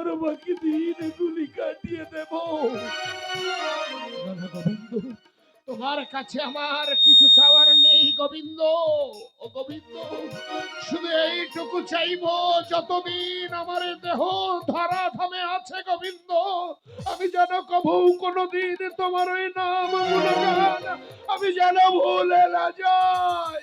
আমার বাকি দিনগুলি কাটিয়ে দেব। গোবিন্দ তোমার কাছে আমার কিছু চাওয়ার নেই, গোবিন্দ। ও গোবিন্দ, শুধু এইটুকু চাইব, যতদিন আমার দেহ ধরা ধামে আছে, গোবিন্দ, আমি যেন কবু কোনোদিন তোমার ওই নাম আমি যেন ভুলে না যাই।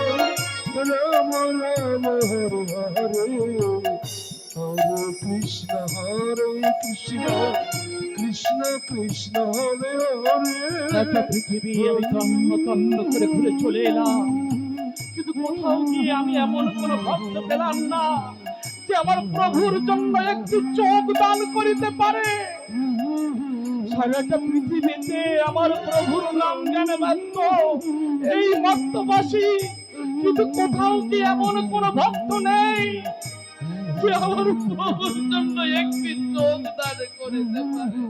কৃষ্ণ কৃষ্ণ কৃষ্ণ কৃষ্ণ পৃথিবী আমি তন্ন তন্ন করে ঘুরে চলে এলাম কিন্তু কোথাও গিয়ে আমি এমন কোন ভক্ত পেলাম না যে আমার প্রভুর জন্য একটি চোখ দান করিতে পারে সারাটা পৃথিবীতে আমার প্রভুর নাম জানে এই মত্তবাসী কিন্তু কোথাও কি এমন কোন ভক্ত নেই যে আমার প্রভুর জন্য একটি চোখ দান করিতে পারে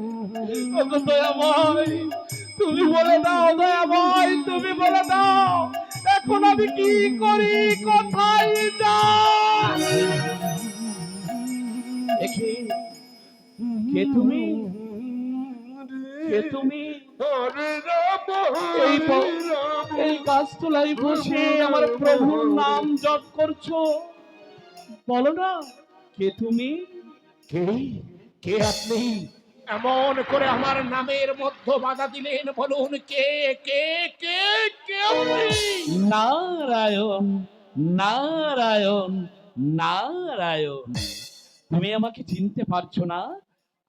দয়াময়, তুমি বলে দাও তুমি বলে দাও, এখন আমি কি করি? কোথায় যাই? কে তুমি? কে তুমি? এই গাছতলায় বসে আমার প্রভুর নাম জপ করছ। বলো না কে তুমি? কে? কে আপনি? এমন করে আমার নামের মধ্যে বাধা দিলেন বলুন কে কে কে কে নারায়ণ নারায়ণ নারায়ণ। তুমি আমাকে চিনতে পারছ না?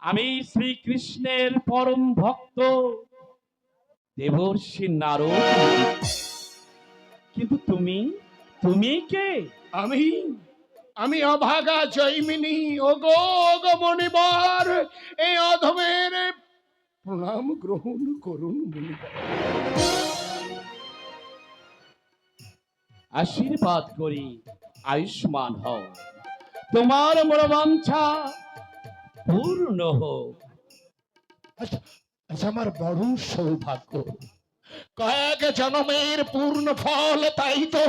আমি শ্রীকৃষ্ণের পরম ভক্ত। দেবর্ষি নারদ। কিন্তু তুমি? তুমি কে? আমি আমি অভাগা জৈমিনী। ওগো ওগো মণিবর এই অধমের প্রণাম গ্রহণ করুন আশীর্বাদ করি আয়ুষ্মান হও। তোমার মনোবাঞ্ছা পূর্ণ হোক। আচ্ছা, আমার বড় সৌভাগ্য। কয়েক জনমের পূর্ণ ফল তাই তো।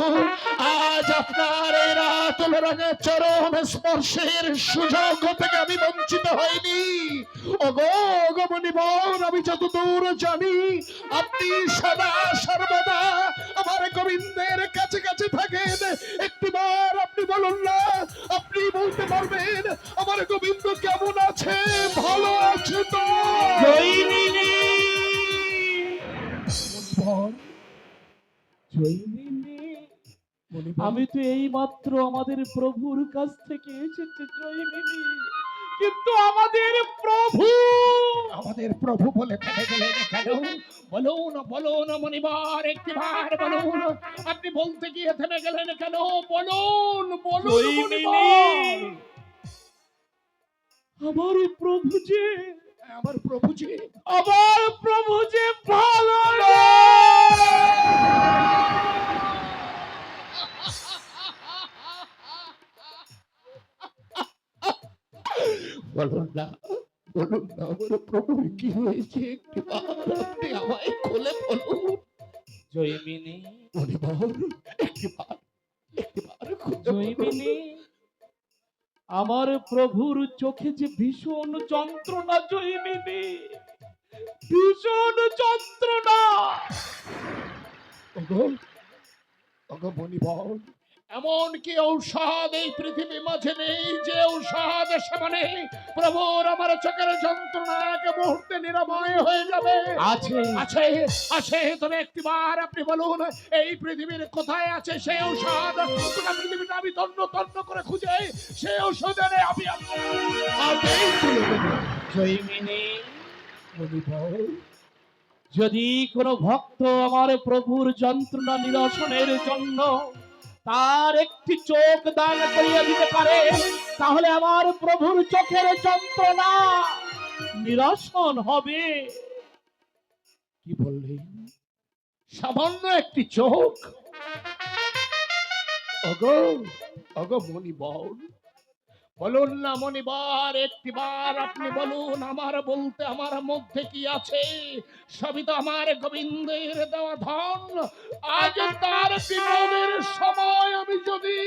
আজ আপনার এই রাত রঙের চরম স্পর্শের সুযোগ থেকে আমি বঞ্চিত হইনি। ওগো গমনি মণিবর আমি যতদূর জানি আপনি সদা সর্বদা আমার গোবিন্দের কাছে কাছে থাকেন। একটিবার আপনি বলুন না আপনি বলতে পারবেন আমার গোবিন্দ কেমন আছে? ভালো আছে তো? আমি তো এই মাত্র আমাদের প্রভুর কাছ থেকে এসেছি জৈমিনী কিন্তু আমাদের প্রভু। আমাদের প্রভু বলে ফেলে গেলেন কেন বলুন বলুন মণিবার একটিবার বলুন। আপনি বলতে গিয়ে থেমে গেলেন কেন? বলুন বলুন আমার প্রভু যে আমার প্রভু যে আমার প্রভু যে ভালো বলুন না বলুন না আমার প্রভুর কি হয়েছে একটিবার আপনি আমায় খুলে বলুন জৈমিনী মণিবার একটিবার একটিবার খুলে আমার প্রভুর চোখে যে ভীষণ যন্ত্রণা জৈমিনী ভীষণ যন্ত্রণা। ওগো মণিবর এমন কি ঔষধ এই পৃথিবী মাঝে নেই যে ঔষধ সেবনে প্রভুর আমার চোখের যন্ত্রণা এক মুহূর্তে নিরাময় হয়ে যাবে? আছে। আছে আছে। তবে একটিবার আপনি বলুন এই পৃথিবীর কোথায় আছে সেই ঔষধ? গোটা পৃথিবীটা আমি তন্ন তন্ন করে খুঁজে সেই ঔষধ আমি যদি কোনো ভক্ত আমার প্রভুর যন্ত্রণা নিরসনের জন্য তার একটি চোখ দান করিয়ে দিতে পারে, তাহলে আমার প্রভুর চোখের যন্ত্রণা নিরসন হবে। কি বললেন? সামান্য একটি চোখ। অগ অগ মণি মণিবর বলুন না মণিবার, একটিবার আপনি বলুন, আমার বলতে আমার মধ্যে কি আছে? সবই তো আমার গোবিন্দের দেওয়া ধন। আজ তার বিপদের সময় আমি যদি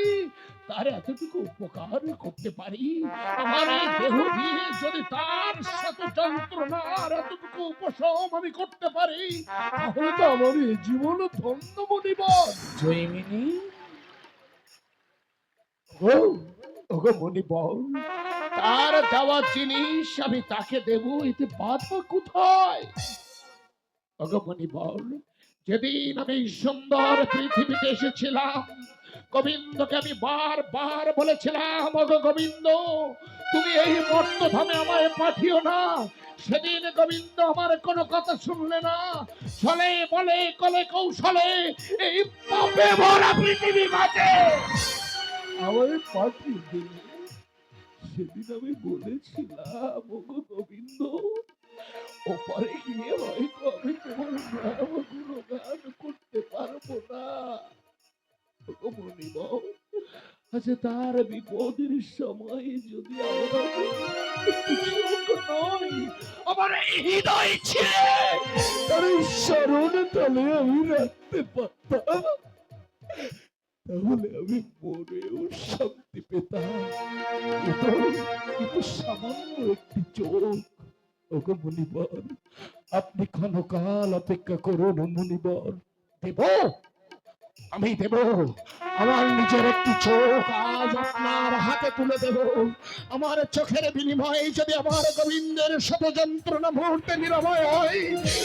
তার এতটুকু উপকার করতে পারি, আমার এই দেহ দিয়ে যদি তার সাথে যন্ত্রণার এতটুকু উপশম আমি করতে পারি, তাহলে তো আমার এই জীবন ধন্য মনিবর জয়মিনী ওগো মনিবর তার দেওয়া জিনিস আমি তাকে দেব, এতে বাধা কোথায়? ওগো মনিবর যেদিন আমি সুন্দর পৃথিবীতে এসেছিলাম, গোবিন্দকে আমি বার বার বলেছিলাম, ওগো গোবিন্দ, তুমি এই মর্তধামে আমায় পাঠিও না। সেদিন গোবিন্দ আমার কোনো কথা শুনলে না। ছলে বলে কলে কৌশলে এই পাপে ভরা পৃথিবী মাঝে দিলে সেদিন আমি বলেছিলাম, ওগো গোবিন্দ, ওপারে গিয়ে হয়তো আমি তোমার করতে পারব না। আচ্ছা তার বিপদের সময় যদি আমরা আমার স্মরণ আমি রাখতে পারতাম। তাহলে আমি মনেও শান্তি পেতাম। কিন্তু সামান্য একটি চোখ ওগো মুনিবর, আপনি ক্ষণকাল অপেক্ষা করুন মুনিবর। দেব? আমি দেব। আমার নিজের একটি চোখ আজ আপনার হাতে তুলে দেব। আমার চোখের বিনিময়ে যদি আমার গোবিন্দের শত যন্ত্রণা মুহূর্তে নিরাময় হয়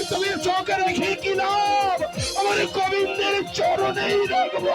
তবে চোখে রেখে কি লাভ? আমার গোবিন্দের চরণেই রাখব।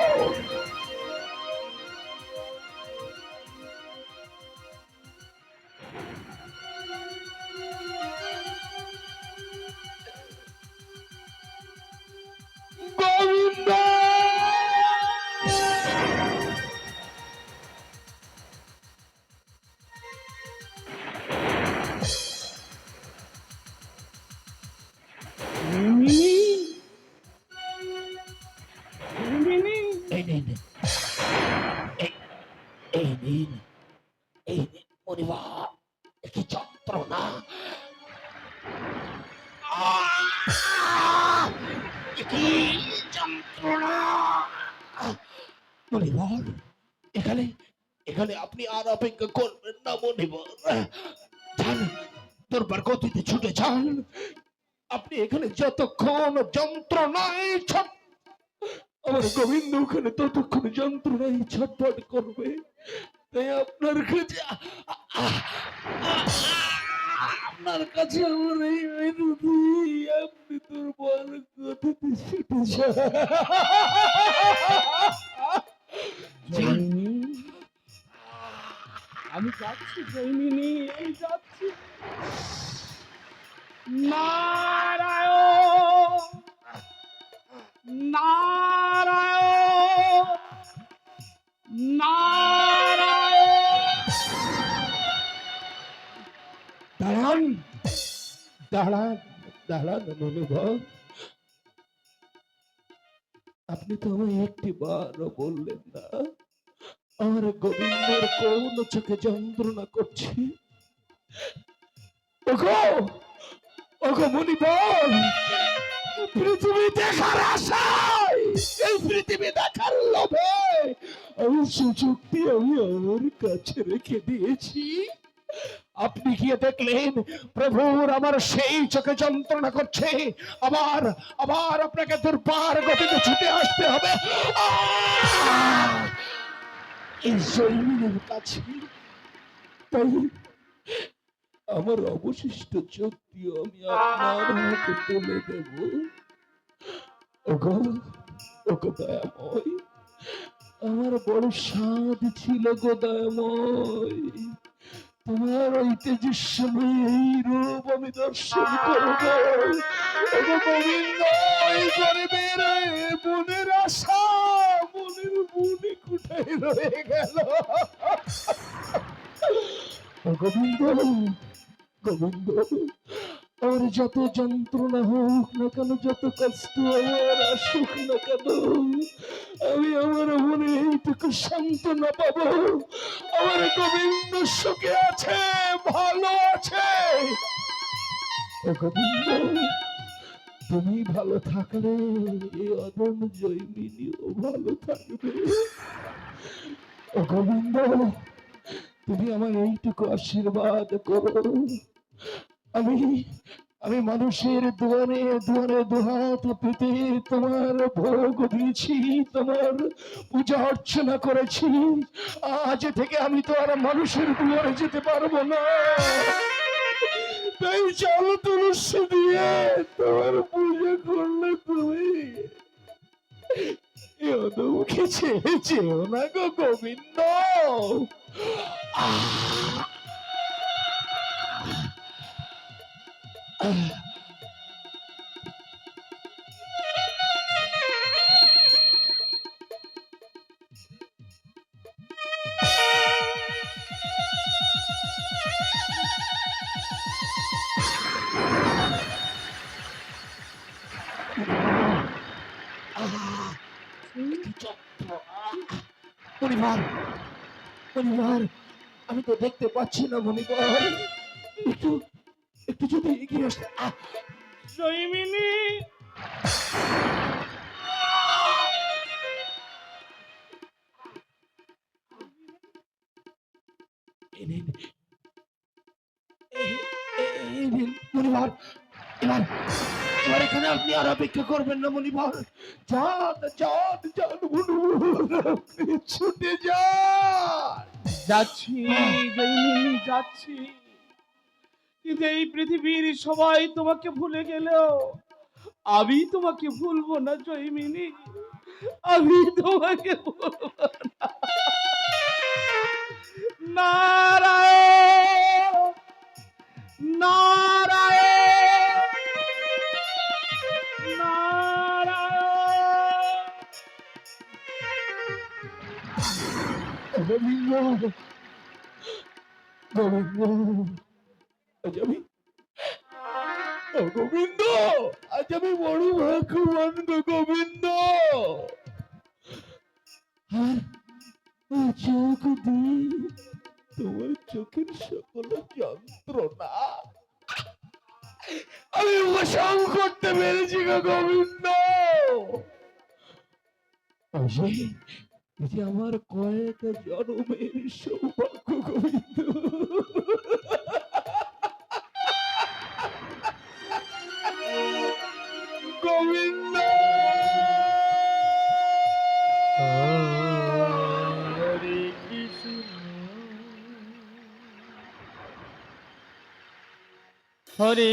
আপনি আর অপেক্ষা করবেন না মনিবর যান দরবার গতিতে ছুটে যান। আপনি এখানে যতক্ষণ যন্ত্রণায় ছট আমার গোবিন্দ ওখানে ততক্ষণ যন্ত্রণায় ছটফট করবে। তাই আপনার কাছে আপনার কাছে আমার এই মিনতি আপনি তোর বল কথাতে ছুটে যান। আমি যাচ্ছি জয়মিনী আমি যাচ্ছি। নারায়ণ নারায়ণ দাঁড়ান দাঁড়ান দাঁড়ান অনুভব আপনি তো আমায় একটি বারও বললেন না। আমার গোবিন্দের কোন চোখে যন্ত্রণা করছে। ওগো ওগো পৃথিবী দেখার আশায়, এই পৃথিবী দেখার লোভে সুযোগটি আমি কাছে রেখে দিয়েছি। আপনি গিয়ে দেখলেন, প্রভুর আমার সেই চোখে যন্ত্রণা করছে। আবার আবার আপনাকে দুর্বার গতিতে ছুটে আসতে হবে! আমার অবশিষ্ট শক্তিও আমি আপনার হাতে তুলে দেব। আমার বড় স্বাদ ছিল গো তোমার ওই তেজস্বী এই রূপ আমি দর্শন মনের আশা গোবিন্দ আমার যত যন্ত্রণা হোক না কেন যত কষ্ট আমার আসুক না কেন আমি আমার মনে এইটুকু সান্ত্বনা পাবো আমার গোবিন্দ সুখে আছে, ভালো আছে। গোবিন্দ তুমি ভালো থাকলে এই অদম ভালো থাকবে। গোবিন্দ, তুমি আমার এইটুকু আশীর্বাদ করো। আমি আমি মানুষের দুয়ারে দুয়ারে দুহাত পেতে তোমার ভোগ দিয়েছি, তোমার পূজা অর্চনা করেছি। আজ থেকে আমি তো আর মানুষের দুয়ারে যেতে পারব না। তাই চলো তুলস দিয়ে তোমার পূজা করলে তুমি মুখে ছেড়ে যেও না গো গোবিন্দ আহ! তো দেখতে পাচ্ছি না মণিবার একটু একটু যদি এগিয়ে আসতে! জৈমিনী এবার এবার এখানে আপনি আর অপেক্ষা করবেন না যান যান যান মণিবার আপনি ছুটে যান। যাচ্ছি যাচ্ছি। কিন্তু এই পৃথিবীর সবাই তোমাকে ভুলে গেলেও আমি তোমাকে ভুলবো না, জয়মিনি। আমি তোমাকে ভুলবো না। আজ আমি গোবিন্দ আজ আমি বড় ভাগ্যবান গো গোবিন্দ চোখ দি তোমার চোখের সকল যন্ত্রণা আমি উপশম করতে পেরেছি গো গোবিন্দ যে আমার কয়েক জন্মের সৌভাগ্য গোবিন্দ। গোবিন্দ! হরে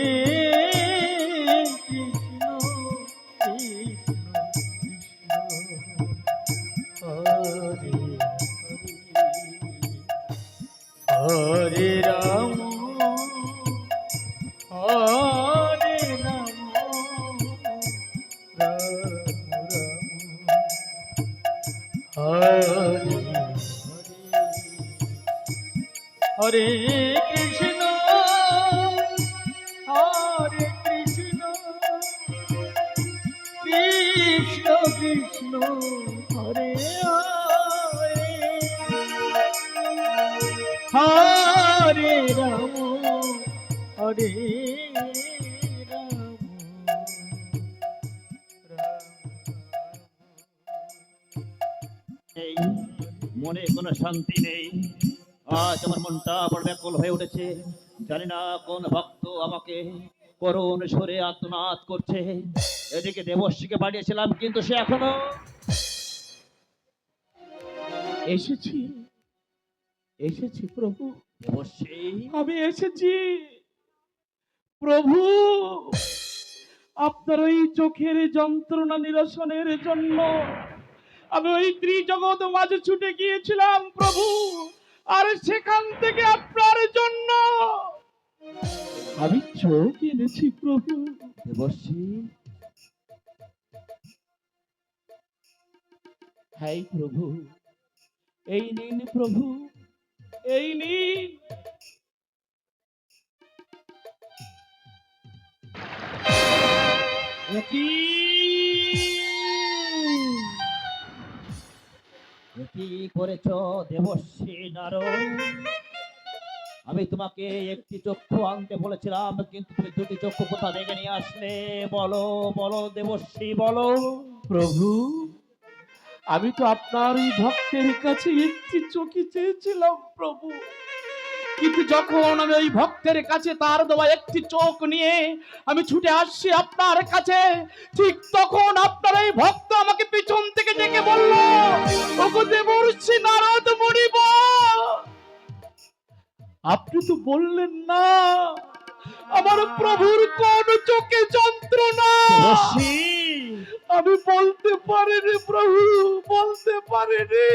কৃষ্ণ হরে হরে রাম হরে মনে কোনো শান্তি নেই। আজ আমার মনটা বড় ব্যাকুল হয়ে উঠেছে জানি না কোন ভক্ত আমাকে করুণ সরে আত্মনাদ করছে। এদিকে দেবশ্রীকে পাঠিয়েছিলাম কিন্তু সে এখনও এসেছি। এসেছি প্রভু। দেবশ্রী? আমি এসেছি। প্রভু আপনার ওই চোখের যন্ত্রণা নিরসনের জন্য আমি ওই ত্রিজগৎ মাঝে ছুটে গিয়েছিলাম প্রভু। আর সেখান থেকে আপনার জন্য। আমি চোখ এনেছি প্রভু। দেবশ্রী। হাই প্রভু এই নিন প্রভু এই নিন। এ কি করেছ দেবশ্রী নারদ? আমি তোমাকে একটি চক্ষু আনতে বলেছিলাম, কিন্তু তুমি দুটি চক্ষু কোথা থেকে নিয়ে আসলে। বলো বলো দেবশ্রী, বলো। প্রভু, আমি তো আপনার এই ভক্তের কাছে একটি চোখে চেয়েছিলাম, প্রভু। কিন্তু যখন আমি ওই ভক্তের কাছে তার দেওয়া একটি চোখ নিয়ে আমি ছুটে আসছি আপনার কাছে ঠিক তখন আপনার এই ভক্ত আমাকে পিছন থেকে ডেকে বলল ওগো দেবর্ষি নারদ মরিব! আপনি তো বললেন না আমার প্রভুর কোন চোখে যন্ত্রণা। আমি বলতে পারিনি প্রভু বলতে পারিনি।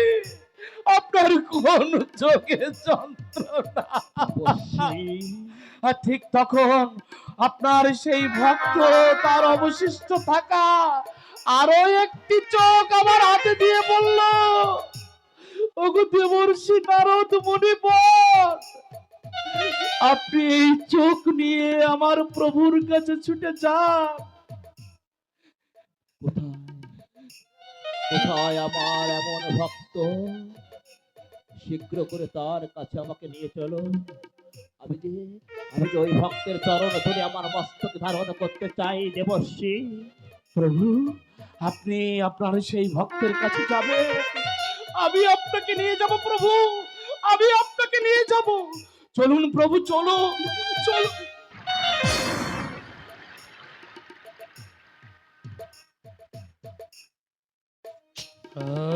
আপনার কোন চোখে যন্ত্রণা? আর ঠিক তখন আপনার সেই ভক্ত তার অবশিষ্ট থাকা আরও একটি চোখ আমার হাতে দিয়ে বলল ওগো দেবর্ষি নারদ মুনিবর আপনি এই চোখ নিয়ে আমার প্রভুর কাছে ছুটে যান। কোথায় আমার এমন ভক্ত শীঘ্র করে তার কাছে আমাকে নিয়ে চলো। আমি যে আমি যে ওই ভক্তের চরণ ধরে আমার মস্তক ধারণ করতে চাই দেবশ্রী। প্রভু, আপনি আপনার সেই ভক্তের কাছে যাবে আমি আপনাকে নিয়ে যাব প্রভু, আমি আপনাকে নিয়ে যাব। চলুন প্রভু, চলো চলো। হরে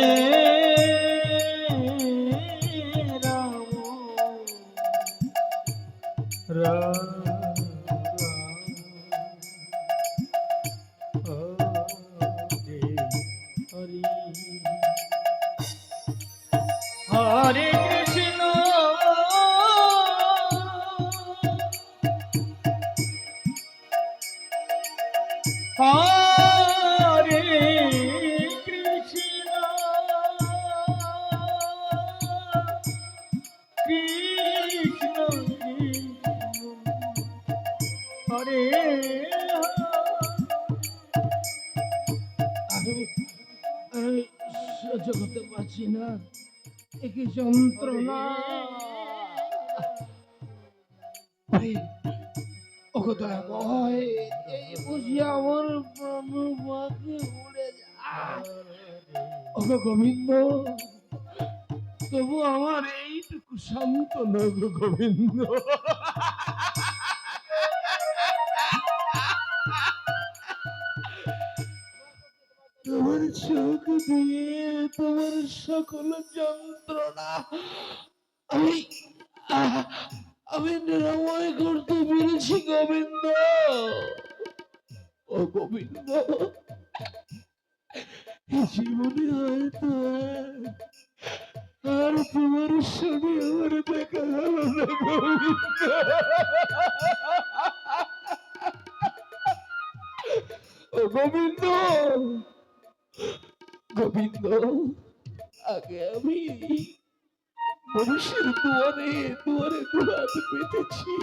একই যন্ত্রণা। ওকে দয়া ভয় এই বুঝি আমার প্রাণ বাকি উড়ে যায়। ওকে গোবিন্দ, তবু আমার এইটুকু শান্ত গো গোবিন্দ। তোমার চোখ দিয়ে তোমার সকল যন্ত্রণা, আমি আমি নিরাময় করতে পেরেছি গোবিন্দ। ও গোবিন্দ জীবনে হয়তো আর তোমার সঙ্গে আমার দেখা হলো না গোবিন্দ। ও গোবিন্দ গোবিন্দ আগে আমি মানুষের দুয়ারে দুয়ারে দুহাত পেতেছি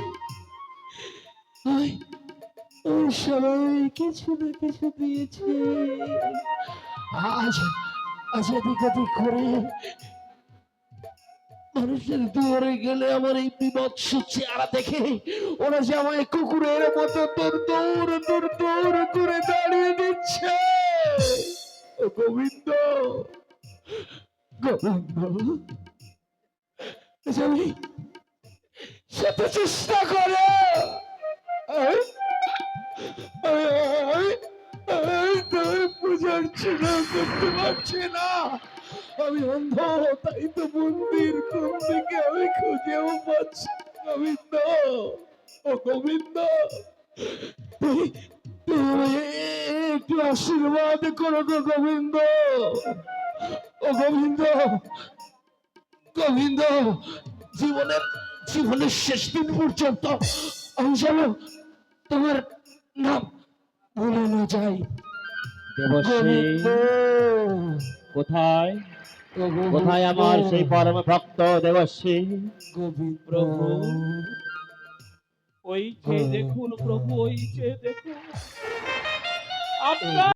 সবাই কিছু না কিছু দিয়েছে। আজ আজ এদিক ওদিক করে মানুষের দুয়ারে গেলে আমার এই বিভৎস চেহারা দেখে ওরা যে আমায় কুকুরের মতো দৌড় তোর দৌড় করে দাঁড়িয়ে দিচ্ছে। গোবিন্দ! গোবিন্দ! আমি শত চেষ্টা করে। করতে পারছি না। আমি অন্ধ তাই তো মন্দির কোন দিকে আমি খুঁজেও পাচ্ছি গোবিন্দ, ও গোবিন্দ একটু আশীর্বাদ করো গো গোবিন্দ। ও গোবিন্দ গোবিন্দ জীবনের জীবনের শেষ দিন পর্যন্ত আমি যেন তোমার নাম ভুলে না যাই। কোথায়? কোথায় আমার সেই পরম ভক্ত দেবশ্রী? গোবিন্দ। প্রভু। ওই যে দেখুন প্রভু ওই যে দেখুন। আপনার